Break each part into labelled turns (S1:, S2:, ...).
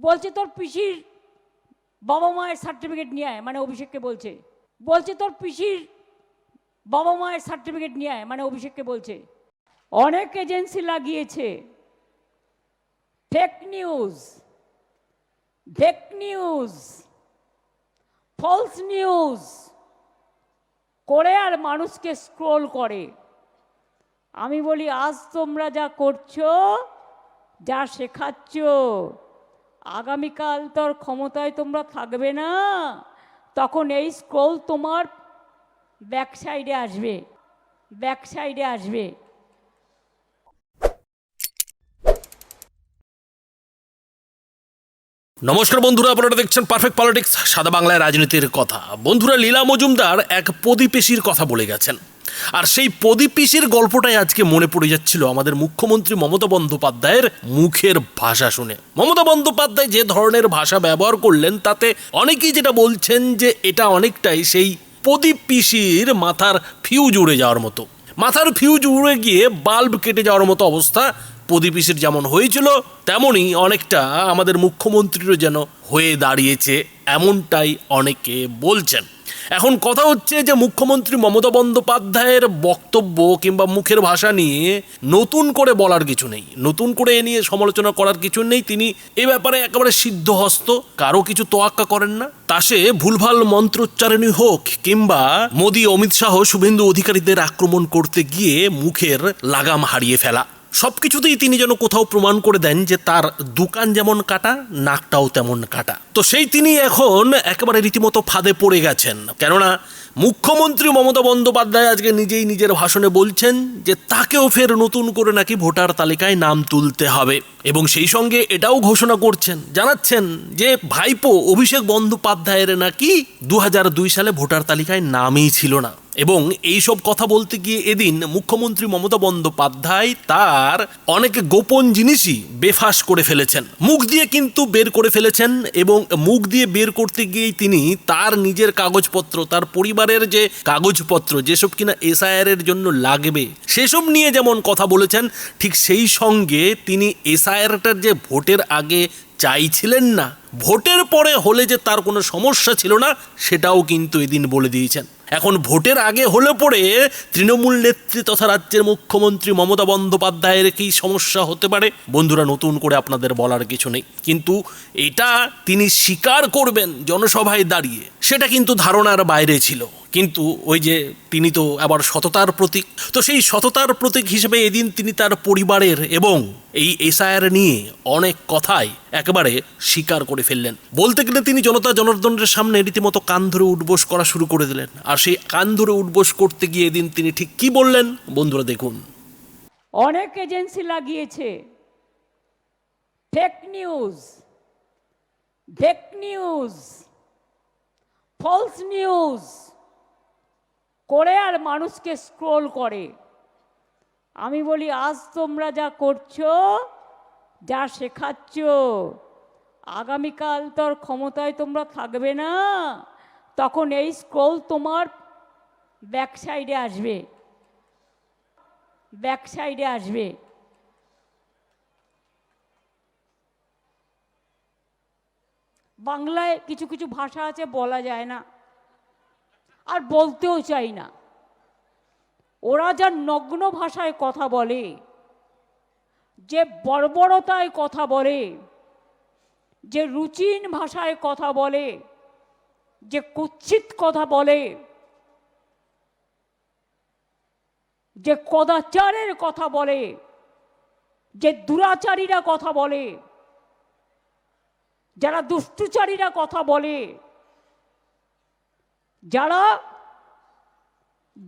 S1: বলছে, তোর পিসির বাবা মায়ের সার্টিফিকেট নিয়ে আয়। মানে অভিষেককে বলছে। বলছে, তোর পিসির বাবা মায়ের সার্টিফিকেট নিয়ে আয়। মানে অভিষেককে বলছে। অনেক এজেন্সি লাগিয়েছে। Fake news fake news false news করে আর মানুষকে স্ক্রোল করে। আমি বলি, আজ তোমরা যা করছ, যা শেখাচ্ছ আগামীকাল তোর ক্ষমতায় তোমরা থাকবে না। তখন এই স্ক্রোল তোমার ব্যাক সাইডে আসবে। ব্যাক সাইডে আসবে।
S2: নমস্কার বন্ধুরা, আপনারা দেখছেন পারফেক্ট পলিটিক্স সাদা বাংলায় রাজনীতির কথা। বন্ধুরা, লীলা মজুমদার এক প্রদীপেশির কথা বলে গেছেন। আর সেই প্রদীপেশির গল্পটাই আজকে মনে পড়ে যাচ্ছিল আমাদের মুখ্যমন্ত্রী মমতা বন্দ্যোপাধ্যায়ের মুখের ভাষা শুনে। মমতা বন্দ্যোপাধ্যায় যে ধরনের ভাষা ব্যবহার করলেন, তাতে অনেকেই যেটা বলছেন যে এটা অনেকটাই সেই প্রদীপ পিসির মাথার ফিউজ উড়ে যাওয়ার মতো। মাথার ফিউজ উড়ে গিয়ে বাল্ব কেটে যাওয়ার মতো অবস্থা প্রদীপিসের যেমন হয়েছিল, তেমনই অনেকটা আমাদের মুখ্যমন্ত্রীরও যেন হয়ে দাঁড়িয়েছে, এমনটাই অনেকে বলছেন। এখন কথা হচ্ছে যে মুখ্যমন্ত্রী মমতা বন্দ্যোপাধ্যায়ের বক্তব্য কিংবা মুখের ভাষা নিয়ে নতুন করে বলার কিছু নেই, নতুন করে এ নিয়ে সমালোচনা করার কিছু নেই। তিনি এ ব্যাপারে একেবারে সিদ্ধহস্ত, কারও কিছু তোয়াক্কা করেন না। তা সে ভুলভাল মন্ত্রোচ্চারণই হোক কিংবা মোদী, অমিত শাহ, শুভেন্দু অধিকারীদের আক্রমণ করতে গিয়ে মুখের লাগাম হারিয়ে ফেলা। সব কিছুতেই তিনি যেন কোথাও প্রমাণ করে দেন যে তার দোকান যেমন কাটা, নাকটাও তেমন কাটা। তো সেই তিনি এখন একেবারে রীতিমতো ফাঁদে পড়ে গেছেন। কেননা মুখ্যমন্ত্রী মমতা বন্দ্যোপাধ্যায় আজকে নিজেই নিজের ভাষণে বলছেন যে তাকেও ফের নতুন করে নাকি ভোটার তালিকায় নাম তুলতে হবে। এবং সেই সঙ্গে এটাও ঘোষণা করছেন, জানাচ্ছেন যে ভাইপো অভিষেক বন্দ্যোপাধ্যায়ের নাকি দু হাজার দুই সালে ভোটার তালিকায় নামই ছিল না। এবং এই সব কথা বলতে গিয়ে এদিন মুখ্যমন্ত্রী মমতা বন্দ্যোপাধ্যায় তার অনেক গোপন জিনিসই বেফাস করে ফেলেছেন। মুখ দিয়ে কিন্তু বের করে ফেলেছেন এবং মুখ দিয়ে বের করতে গিয়েই তিনি তার নিজের কাগজপত্র, তার পরিবারের যে কাগজপত্র, যেসব কিনা এসআইআর এর জন্য লাগবে, সেসব নিয়ে যেমন কথা বলেছেন, ঠিক সেই সঙ্গে তিনি এসআইআরটার যে ভোটের আগে চাইছিলেন না, ভোটের পরে হলে যে তার কোনো সমস্যা ছিল না, সেটাও কিন্তু এদিন বলে দিয়েছেন। এখন ভোটের আগে হলে পরে তৃণমূল নেত্রী তথা রাজ্যের মুখ্যমন্ত্রী মমতা বন্দ্যোপাধ্যায়ের কি সমস্যা হতে পারে? বন্ধুরা, নতুন করে আপনাদের বলার কিছু নেই। কিন্তু এটা তিনি স্বীকার করবেন জনসভায় দাঁড়িয়ে। সেটা কিন্তু ধারণার বাইরে ছিল। কিন্তু ওই যে তিনি তো আবার সততার প্রতীক। তো সেই সততার প্রতীক হিসেবে এদিন তিনি তার পরিবারের এবং এই এসআইআর নিয়ে অনেক কথাই একেবারে স্বীকার করে ফেললেন। বলতে গেলে তিনি জনতা জনার্দনের সামনে রীতিমতো কান ধরে উঠবোস করা শুরু করে দিলেন। আর সেই কান ধরে উঠবোস করতে গিয়ে এদিন তিনি ঠিক কি বললেন? বন্ধুরা, দেখুন।
S1: অনেক এজেন্সি লাগিয়েছে। Fake news fake news false news করে আর মানুষকে স্ক্রোল করে। আমি বলি, আজ তোমরা যা করছ, যা শেখাচ্ছ, আগামীকাল তোর ক্ষমতায় তোমরা থাকবে না। তখন এই স্ক্রোল তোমার ব্যাক সাইডে আসবে। ব্যাক সাইডে আসবে। বাংলায় কিছু কিছু ভাষা আছে, বলা যায় না। আর বলতেও চাই না। ওরা যা নগ্ন ভাষায় কথা বলে, যে বর্বরতায় কথা বলে, যে রুচিন ভাষায় কথা বলে, যে কুৎসিত কথা বলে, যে কদাচারের কথা বলে, যে দুরাচারীরা কথা বলে, যারা দুষ্টুচারীরা কথা বলে যারা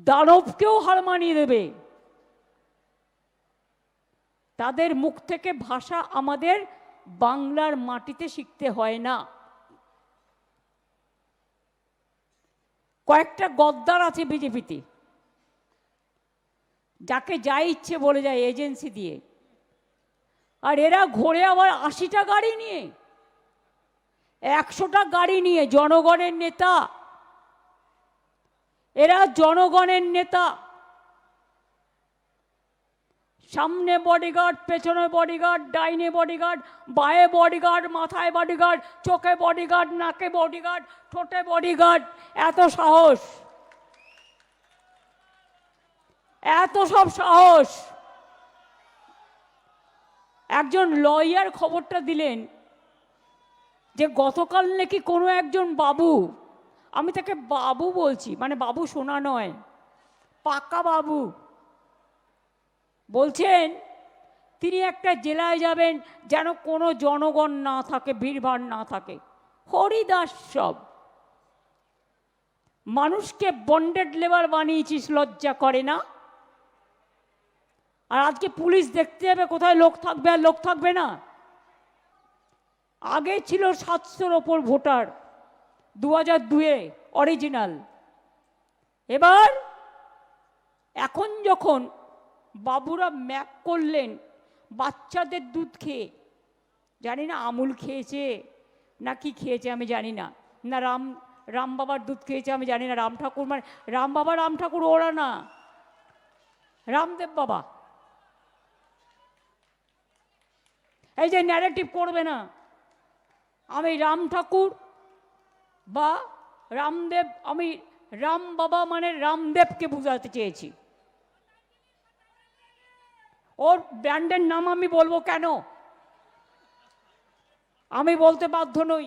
S1: দানবকেও হার মানিয়ে দেবে, তাদের মুখ থেকে ভাষা আমাদের বাংলার মাটিতে শিখতে হয় না। কয়েকটা গদ্দার আছে বিজেপিতে, যাকে যা ইচ্ছে বলে যায় এজেন্সি দিয়ে। আর এরা ঘোরে আবার আশিটা গাড়ি নিয়ে, একশোটা গাড়ি নিয়ে জনগণের নেতা এরা জনগণের নেতা। সামনে বডিগার্ড পেছনে বডিগার্ড ডাইনে বডিগার্ড বায়ে বডিগার্ড মাথায় বডিগার্ড চোখে বডিগার্ড নাকে বডিগার্ড ঠোঁটে বডিগার্ড এত সাহস। এত সব সাহস। একজন লয়ার খবরটা দিলেন যে গতকাল নাকি কোনো একজন বাবু আমি তাকে বাবু বলছি মানে বাবু শোনা নয় পাক্কা বাবু। বলছেন, তিনি একটা জেলায় যাবেন যেন কোনো জনগণ না থাকে, ভিড়ভাড় না থাকে। হরিদাস সব। মানুষকে বন্ডেড লেবার বানিয়েছিস, লজ্জা করে না? আর আজকে পুলিশ দেখতে যাবে, কোথায় লোক থাকবে আর লোক থাকবে না? আগে ছিল সাতশোর ওপর ভোটার। দু হাজার দুয়ে অরিজিনাল এবার এখন যখন বাবুরা ম্যাপ করলেন, বাচ্চাদের দুধ খেয়ে, জানি না আমুল খেয়েছে না কি খেয়েছে আমি জানি না না রাম রাম বাবার দুধ খেয়েছে আমি জানি না, রাম ঠাকুর মানে রাম বাবা, রাম ঠাকুর, ওরা না, রামদেব বাবা। এই যে ন্যারেটিভ করবে না, আমি রাম ঠাকুর বা রামদেব, আমি রাম বাবা মানে রামদেবকে বোঝাতে চেয়েছি। ওর ব্র্যান্ডের নাম আমি বলব কেন? আমি বলতে বাধ্য নই।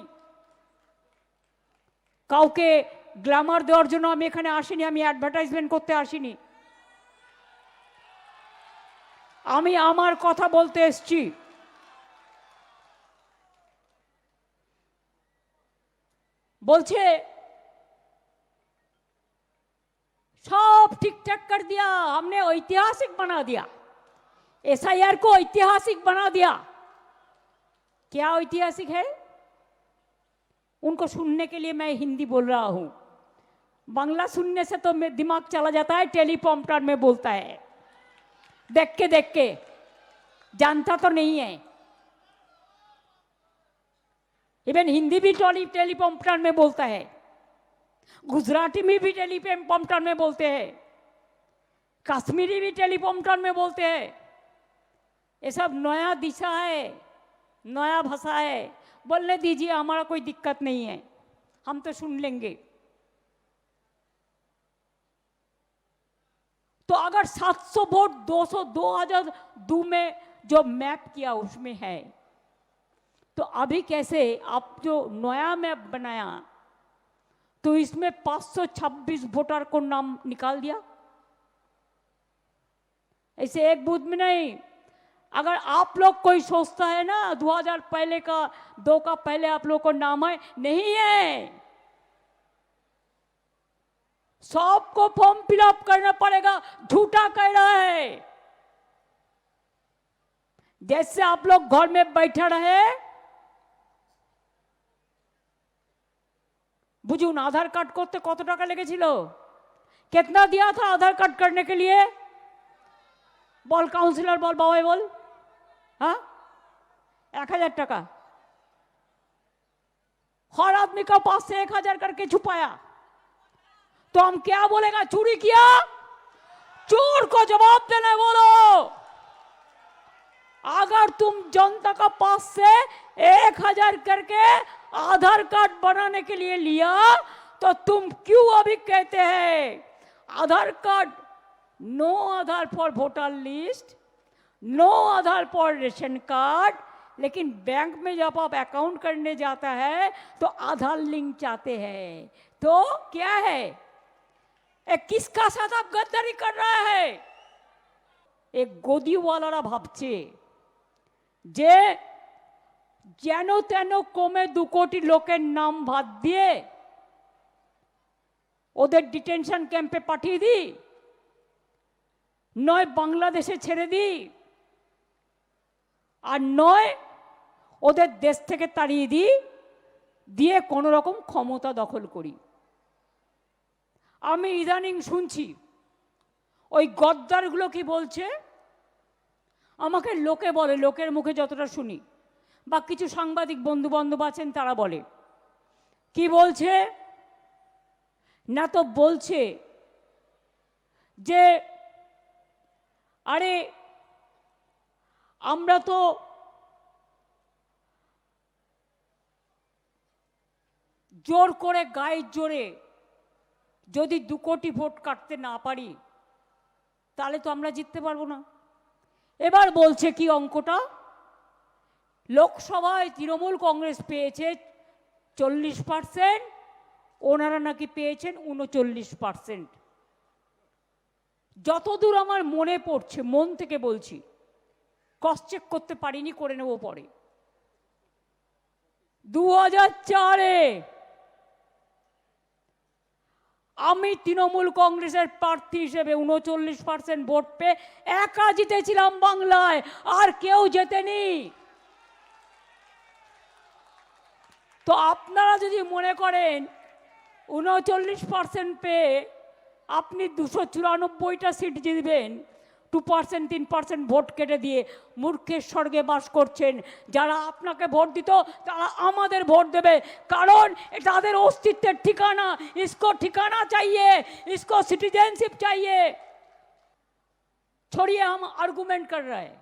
S1: কাউকে গ্ল্যামার দেওয়ার জন্য আমি এখানে আসিনি, আমি অ্যাডভার্টাইজমেন্ট করতে আসিনি। আমি আমার কথা বলতে এসছি। बोलছে सब ठीक ठाक कर दिया, हमने ऐतिहासिक बना दिया। एसआईआर को ऐतिहासिक बना दिया। क्या ऐतिहासिक है? उनको सुनने के लिए मैं हिंदी बोल रहा हूँ। बांग्ला सुनने से तो मेरा दिमाग चला जाता है टेलीप्रॉम्प्टर में बोलता है। देख के देख के। जानता तो नहीं है। इवन हिंदी भी टेली टेलीप्रॉम्प्टर में बोलता है। गुजराती में भी टेलीप्रॉम्प्टर में बोलते हैं। कश्मीरी भी टेलीप्रॉम्प्टर में बोलते हैं। ये सब नया दिशा है, नया भाषा है। बोलने दीजिए, हमारा कोई दिक्कत नहीं है। हम तो सुन लेंगे। तो अगर 700 वोट 200 2002 में जो मैप किया, उसमें है। तो अभी कैसे? आप जो नया मैप बनाया तो इसमें 526 वोटर को नाम निकाल दिया। ऐसे एक बूथ में नहीं। अगर आप लोग कोई सोचता है ना 2000 पहले का, दो का पहले आप लोग को नाम है, नहीं है। सबको फॉर्म फिलअप करना पड़ेगा, झूठा कह रहा है। जैसे आप लोग घर में बैठे रहे বুঝুন আধার কার্ড করতে কত টাকা লেগেছিল কেতনা দিয়া থা আধার কার্ড करने के लिए বল কাউন্সিলর বল বাবাই বল हाँ एक हजार टका हर आदमी का पास से एक हजार करके छुपाया तो हम क्या बोलेगा चोरी किया चोर को जवाब देना बोलो अगर तुम जनता का पास से एक हजार करके आधार कार्ड बनाने के लिए लिया तो तुम क्यों अभी कहते हैं? Aadhaar card, no Aadhaar for voter list no Aadhaar for ration card लेकिन बैंक में जब आप अकाउंट करने जाता है तो आधार लिंक चाहते हैं। तो क्या है? एक किसका साथ आप गद्दारी कर रहा है? एक गोदी वाला भावचे जे যেন তেন কমে দু কোটি লোকের নাম ভাত দিয়ে ওদের ডিটেনশন ক্যাম্পে পাঠিয়ে দিই। নয় বাংলাদেশে ছেড়ে দিই। আর নয় ওদের দেশ থেকে তাড়িয়ে দিই, দিয়ে কোনো রকম ক্ষমতা দখল করি। আমি ইদানিং শুনছি, ওই গদ্দারগুলো কি বলছে? আমাকে লোকে বলে, লোকের মুখে যতটা শুনি। বা কিছু সাংবাদিক বন্ধু বান্ধব আছেন, তারা বলে। কি বলছে? না তো বলছে যে, আরে, আমরা তো জোর করে গায়ের জোরে যদি দু কোটি ভোট কাটতে না পারি, তাহলে তো আমরা জিততে পারব না। এবার বলছে কি অঙ্কটা? লোকসভায় তৃণমূল কংগ্রেস পেয়েছে চল্লিশ পার্সেন্ট, ওনারা নাকি পেয়েছেন উনচল্লিশ পার্সেন্ট। যতদূর আমার মনে পড়ছে, মন থেকে বলছি ক্রস চেক করতে পারিনি, করে নেব পরে। দু চারে আমি তৃণমূল কংগ্রেসের প্রার্থী হিসেবে উনচল্লিশ পার্সেন্ট ভোট পেয়ে একা জিতেছিলাম বাংলায়, আর কেউ জেতেনি। তো আপনারা যদি মনে করেন উনচল্লিশ পার্সেন্ট পেয়ে আপনি দুশো চুরানব্বইটা সিট জিতবেন টু পার্সেন্ট তিন পার্সেন্ট ভোট কেটে দিয়ে মূর্খের স্বর্গে বাস করছেন যারা আপনাকে ভোট দিত তারা আমাদের ভোট দেবে কারণ এটা তাদের অস্তিত্বের ঠিকানা ইসকো ঠিকানা চাইয়ে ইসকো सिटीजनशिप चाहिए छोड़िए हम आर्गुमेंट कर रहे हैं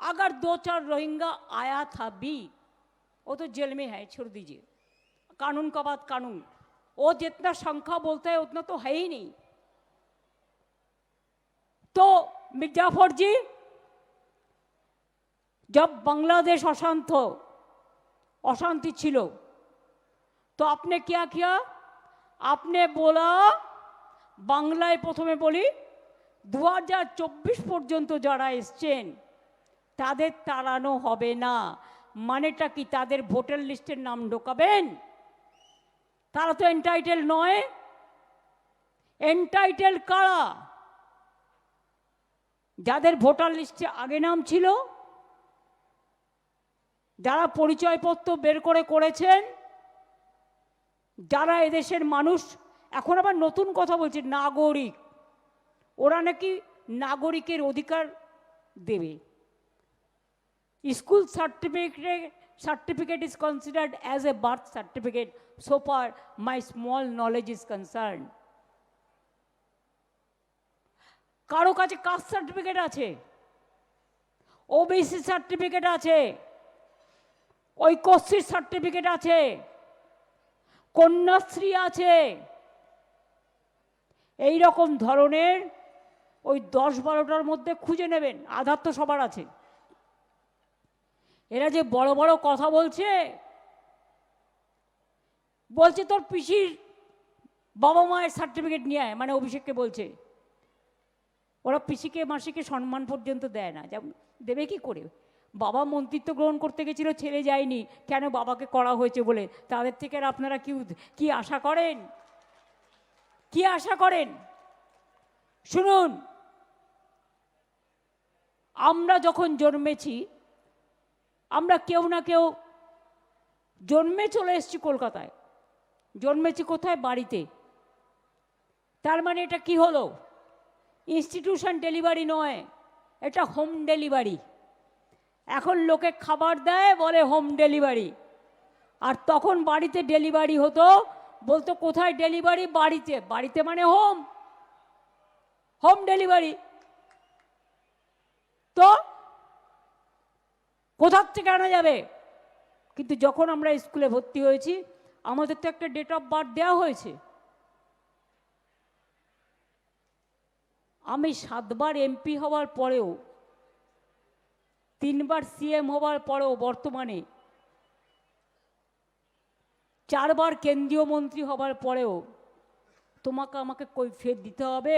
S1: अगर दो चार रोहिंगा आया था भी वो तो जेल में है छोड़ दीजिए कानून का बात कानून वो जितना संख्या बोलता है उतना तो है ही नहीं तो मिर्जाफर जी जब बांग्लादेश अशांत हो अशांति छिलो तो आपने क्या किया आपने बोला বাংলায় প্রথমে বলি দু হাজার চব্বিশ পর্যন্ত যারা এসছেন তাদের তাড়ানো হবে না মানেটা কি তাদের ভোটার লিস্টের নাম ঢোকাবেন? তারা তো এন্টাইটেল নয়। এন্টাইটেল কারা? যাদের ভোটার লিস্টে আগে নাম ছিল, যারা পরিচয়পত্র বের করে করেছেন, যারা এদেশের মানুষ, এখন আবার নতুন কথা বলছে, নাগরিক। ওরা নাকি নাগরিকের অধিকার দেবে। School certificate certificate is considered as a birth certificate so far my small knowledge is concern কারও কাছে কাস্ট সার্টিফিকেট আছে? ওবিসি সার্টিফিকেট আছে? ওই ঐক্যশ্রীর সার্টিফিকেট আছে? কন্যাশ্রী আছে? এই রকম ধরনের ওই দশ বারোটার মধ্যে খুঁজে নেবেন। আধার তো সবার আছে। এরা যে বড় বড় কথা বলছে বলছে তোর পিসির বাবা মায়ের সার্টিফিকেট নিয়ে আয় মানে অভিষেককে বলছে। ওরা পিসিকে, মাসিকে সম্মান পর্যন্ত দেয় না যেমন দেবে কি করে? বাবা মন্ত্রিত্ব গ্রহণ করতে গেছিল ছেলে যায়নি, কেন বাবাকে করা হয়েছে বলে? তাদের থেকে আর আপনারা কি কি আশা করেন? কি আশা করেন? শুনুন, আমরা যখন জন্মেছি আমরা কেউ না কেউ জন্মে চলে এসেছি কলকাতায়। জন্মেছি কোথায়? বাড়িতে। তার মানে এটা কি হলো? ইনস্টিটিউশন ডেলিভারি নয়, এটা হোম ডেলিভারি এখন লোকে খাবার দেয়, বলে হোম ডেলিভারি আর তখন বাড়িতে ডেলিভারি হতো, বলতো কোথায় ডেলিভারি বাড়িতে। বাড়িতে মানে হোম হোম ডেলিভারি তো কোথার থেকে আনা যাবে? কিন্তু যখন আমরা স্কুলে ভর্তি হয়েছি, আমাদের তো একটা ডেট অফ বার্থ দেওয়া হয়েছে। আমি সাতবার এমপি হওয়ার পরেও, তিনবার সিএম হওয়ার পরেও বর্তমানে, চারবার কেন্দ্রীয় মন্ত্রী হবার পরেও তোমাকে আমাকে কৈফিয়ত দিতে হবে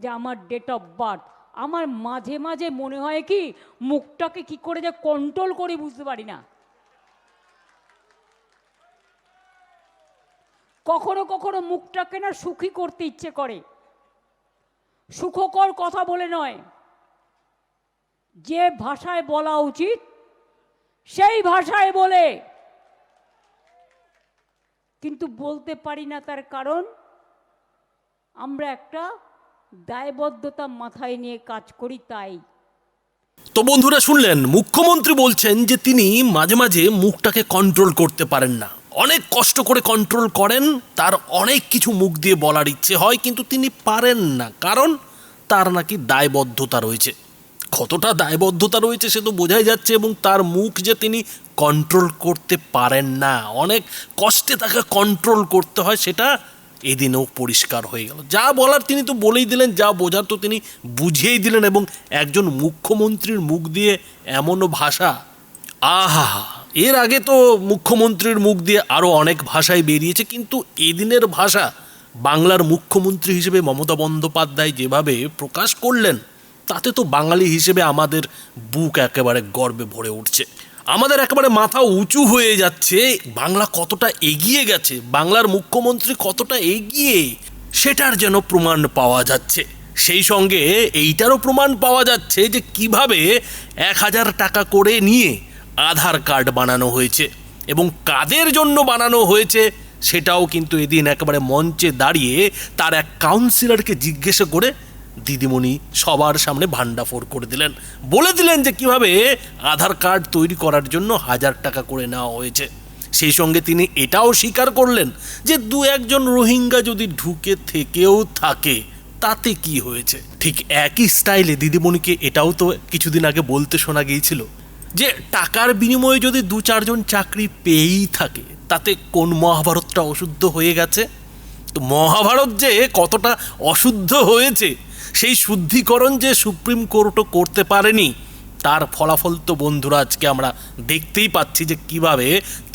S1: যে আমার ডেট অফ বার্থ আমার মাঝে মাঝে মনে হয় কি, মুখটাকে কি করে যে কন্ট্রোল করি বুঝতে পারি না। কখনো কখনো মুখটাকে না সুখী করতে ইচ্ছে করে। সুখকর কথা বলে নয়। যে ভাষায় বলা উচিত, সেই ভাষায় বলে। কিন্তু বলতে পারি না তার কারণ, আমরা একটা দায়বদ্ধতা মাথায় নিয়ে কাজ করি তাই।
S2: তো বন্ধুরা শুনলেন, মুখ্যমন্ত্রী বলছেন যে তিনি মাঝে মাঝে মুখটাকে কন্ট্রোল করতে পারেন না। অনেক কষ্ট করে কন্ট্রোল করেন, তার অনেক কিছু মুখ দিয়ে বলার ইচ্ছে হয়, কিন্তু তিনি পারেন না, কারণ তার নাকি দায়বদ্ধতা রয়েছে। কতটা দায়বদ্ধতা রয়েছে সে তো বোঝাই যাচ্ছে, এবং তার মুখ যে তিনি কন্ট্রোল করতে পারেন না, অনেক কষ্টে তাকে কন্ট্রোল করতে হয়, সেটা এদিনেও পরিষ্কার হয়ে গেল। যা বলার তিনি তো বলেই দিলেন, যা বোঝার তো তিনি বুঝিয়েই দিলেন এবং একজন মুখ্যমন্ত্রীর মুখ দিয়ে এমনও ভাষা, আহা, এর আগে তো মুখ্যমন্ত্রীর মুখ দিয়ে আরও অনেক ভাষায় বেরিয়েছে, কিন্তু এদিনের ভাষা বাংলার মুখ্যমন্ত্রী হিসেবে মমতা বন্দ্যোপাধ্যায় যেভাবে প্রকাশ করলেন, তাতে তো বাঙালি হিসেবে আমাদের বুক একেবারে গর্বে ভরে উঠছে। আমাদের একেবারে মাথা উঁচু হয়ে যাচ্ছে। বাংলা কতটা এগিয়ে গেছে? বাংলার মুখ্যমন্ত্রী কতটা এগিয়ে? সেটার যেন প্রমাণ পাওয়া যাচ্ছে। সেই সঙ্গে এইটারও প্রমাণ পাওয়া যাচ্ছে যে কীভাবে এক হাজার টাকা করে নিয়ে আধার কার্ড বানানো হয়েছে এবং কাদের জন্য বানানো হয়েছে সেটাও কিন্তু এদিন একেবারে মঞ্চে দাঁড়িয়ে তার এক কাউন্সিলরকে জিজ্ঞেস করে দিদিমণি সবার সামনে ভান্ডাফোর করে দিলেন। বলে দিলেন যে কীভাবে আধার কার্ড তৈরি করার জন্য হাজার টাকা করে নেওয়া হয়েছে। সেই সঙ্গে তিনি এটাও স্বীকার করলেন যে দু একজন রোহিঙ্গা যদি ঢুকে থেকেও থাকে, তাতে কি হয়েছে? ঠিক একই স্টাইলে দিদিমণিকে এটাও তো কিছুদিন আগে বলতে শোনা গিয়েছিল যে টাকার বিনিময়ে যদি দু চারজন চাকরি পেয়েই থাকে, তাতে কোন মহাভারতটা অশুদ্ধ হয়ে গেছে? তো মহাভারত যে কতটা অশুদ্ধ হয়েছে সেই শুদ্ধিকরণ যে সুপ্রিম কোর্টও করতে পারেনি, তার ফলাফল তো বন্ধুরা আজকে আমরা দেখতেই পাচ্ছি যে কীভাবে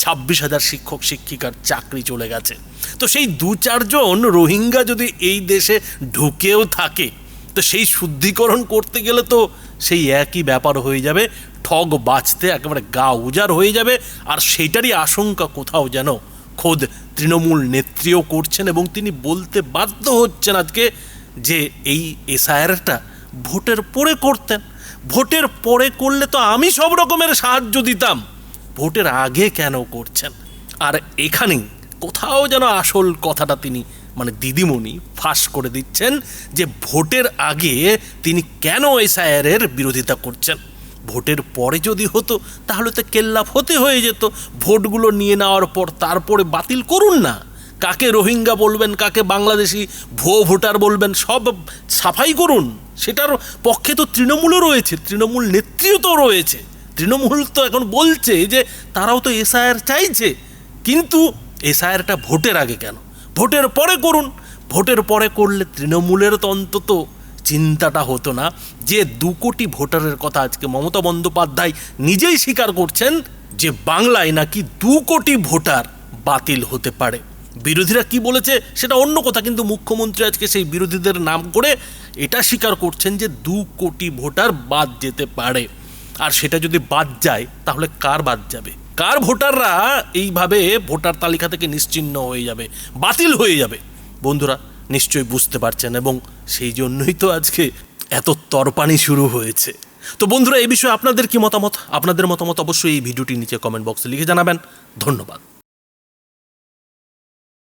S2: ছাব্বিশ হাজার শিক্ষক, শিক্ষিকার চাকরি চলে গেছে। তো সেই দু চারজন রোহিঙ্গা যদি এই দেশে ঢুকেও থাকে, তো সেই শুদ্ধিকরণ করতে গেলে তো সেই একই ব্যাপার হয়ে যাবে, ঠগ বাঁচতে একেবারে গা উজাড় হয়ে যাবে, আর সেটারই আশঙ্কা কোথাও যেন খোদ তৃণমূল নেত্রীও করছেন এবং তিনি বলতে বাধ্য হচ্ছেন আজকে যে এই এসআইআরটা ভোটের পরে করতেন। ভোটের পরে করলে তো আমি সব রকমের সাহায্য দিতাম। ভোটের আগে কেন করছেন? আর এখানেই কোথাও যেন আসল কথাটা তিনি মানে দিদিমণি ফাঁস করে দিচ্ছেন যে ভোটের আগে তিনি কেন এসআইআরের বিরোধিতা করছেন? ভোটের পরে যদি হতো, তাহলে তো কেল্লাফ হতে হয়ে যেত। ভোটগুলো নিয়ে নেওয়ার পর তারপরে বাতিল করুন না। কাকে রোহিঙ্গা বলবেন, কাকে বাংলাদেশি ভুয়ো ভোটার বলবেন, সব সাফাই করুন। সেটার পক্ষে তো তৃণমূলও রয়েছে, তৃণমূল নেত্রীও তো রয়েছে। তৃণমূল তো এখন বলছে যে তারাও তো এসআইআর চাইছে, কিন্তু এসআইআরটা ভোটের আগে কেন? ভোটের পরে করুন। ভোটের পরে করলে তৃণমূলের তো অন্তত চিন্তাটা হতো না যে দু কোটি ভোটারের কথা আজকে মমতা বন্দ্যোপাধ্যায় নিজেই স্বীকার করছেন যে বাংলায় নাকি দু কোটি ভোটার বাতিল হতে পারে। বিরোধীরা কি বলেছে সেটা অন্য কথা, কিন্তু মুখ্যমন্ত্রী আজকে সেই বিরোধীদের নাম করে এটা স্বীকার করছেন যে দু কোটি ভোটার বাদ যেতে পারে। আর সেটা যদি বাদ যায়, তাহলে কার বাদ যাবে? কার ভোটাররা এইভাবে ভোটার তালিকা থেকে নিশ্চিহ্ন হয়ে যাবে, বাতিল হয়ে যাবে? বন্ধুরা, নিশ্চয়ই বুঝতে পারছেন এবং সেই জন্যই তো আজকে এত তরপানি শুরু হয়েছে। তো বন্ধুরা এই বিষয়ে আপনাদের কি মতামত? আপনাদের মতামত অবশ্যই এই ভিডিওটির নিচে কমেন্ট বক্সে লিখে জানাবেন। ধন্যবাদ।